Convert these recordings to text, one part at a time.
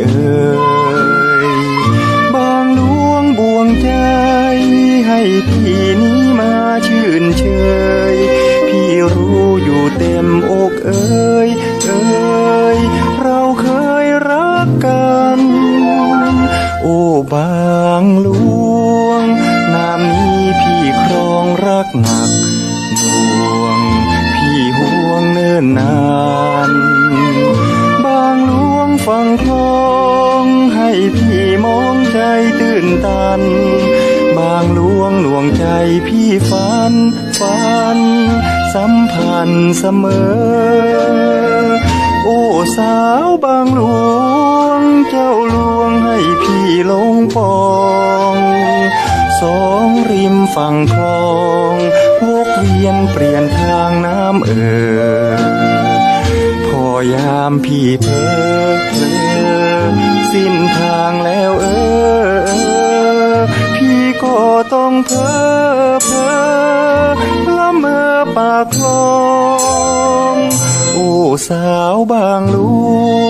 เอ่ยบางหลวงบวงใจ ให้พี่นี้มาชื่นเชย พี่รู้อยู่เต็มอกเอ่ยเอ่ยเราเคยรักกัน โอ้บางหลวง นามนี้พี่ครองรักหนัก ตัน บางหลวงหน่วงใจพี่ฝันฝัน สัมพันธ์เสมอ โอ้สาวบางหลวง เจ้าหลวงให้พี่ลงปองสองริมฝั่งคลองวกเวียนเปลี่ยนทางน้ำเอ่อพอยามพี่เพอเพลอสิ้นทางแล้วเออ องเพ้อเพ้อละเมอปากคลองโอ้สาวบางล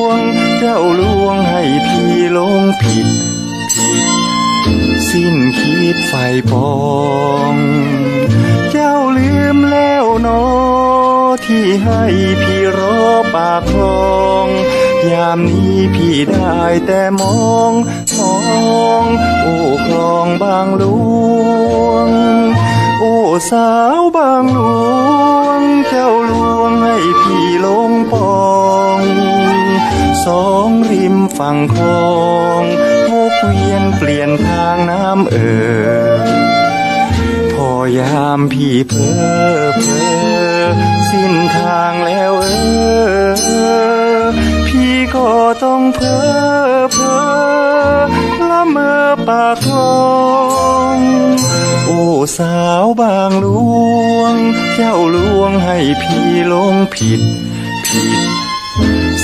วง เจ้าลวงให้พี่ลงผิด ผิด สิ้นคิดไฟปอง ที่ให้พี่รอปากคลอง ยามนี้พี่ได้แต่มองมองโอ้คลองบางหลวง โอ้สาวบางหลวง เจ้าหลวงให้พี่ลงปองสองริมฝั่งคลองวกเวียนเปลี่ยนทางน้ำเอ่อพอยามพี่เพอเพอ สิ้นทางแล้วเออ พี่ก็ต้องเพ้อเพ้อละเมอปากคลองโอ้สาวบางหลวง เจ้าหลวงให้พี่ลงผิด ผิด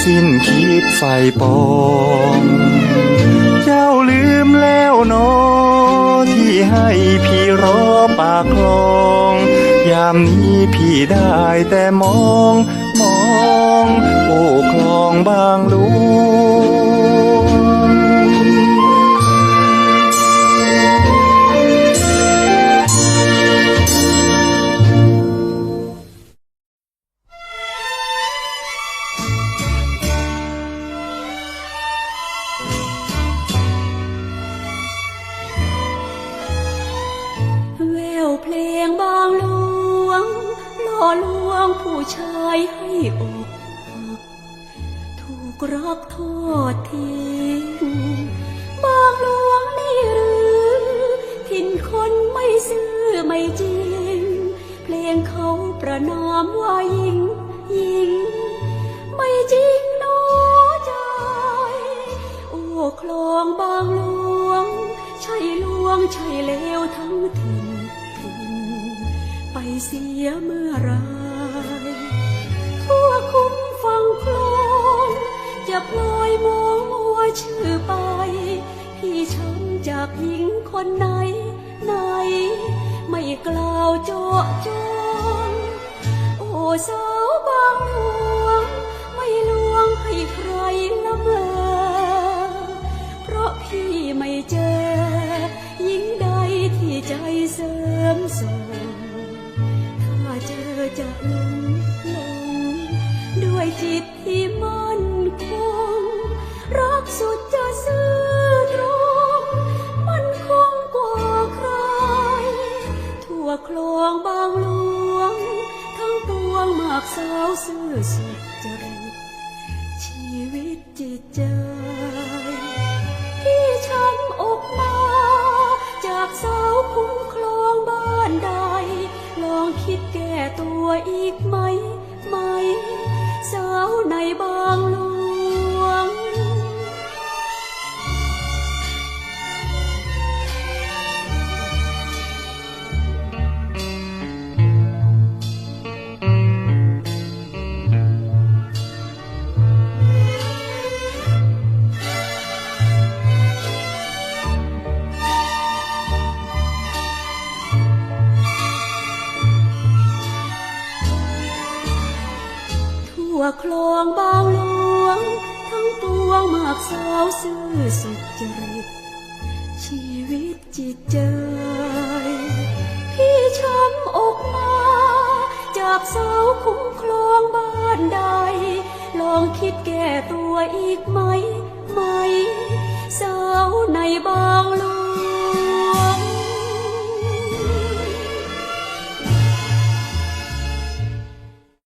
สิ้นคิดไฟปองเจ้าลืมแล้วเนอที่ให้พี่รอปากคลอง ยามนี้พี่ได้แต่มอง มอง โอ้คลองบางหลว ล่อลวงผู้ชายให้อกหักถูกรักทอดทิ้งบางหลวงนี่หรือถิ่นคนไม่ซื่อไม่จริง เพลงเขาประนามว่ายิงยิง ไม่จริงหนอใจ โอ้คลองบางหลวง ใช่ลวงใช่เลวทั้งถิ่น เสียเมื่อไรทั่วคุ้มฟังคลองจะพลอยมองมัวชื่อไป พี่ช้ำจากหญิงคนไหนไหน ไม่กล่าวเจาะจงโอ้สาวบางหลวง ไม่ลวงให้ใครละเมอเพราะพี่ไม่เจอหญิงใดที่ใจเสริมส่ง เจอจะหลงหลงด้วยจิตที่มั่นคงรักสุดจะซื่อตรงมันคงกว่าใคร ทั่วคลองบางหลวง ทั้งปวงมากสาวซื่อสุดจะ อีกไหมไหมสาวในบาง คลองบางหลวง ทั้งปวงมากสาวซื่อสุจริต ชีวิตจิตใจพี่ช้ำอกมา จากเสาคุ้มครองบ้านใด ลองคิดแก้ตัวอีกไหม ไหม สาวในบางหลวง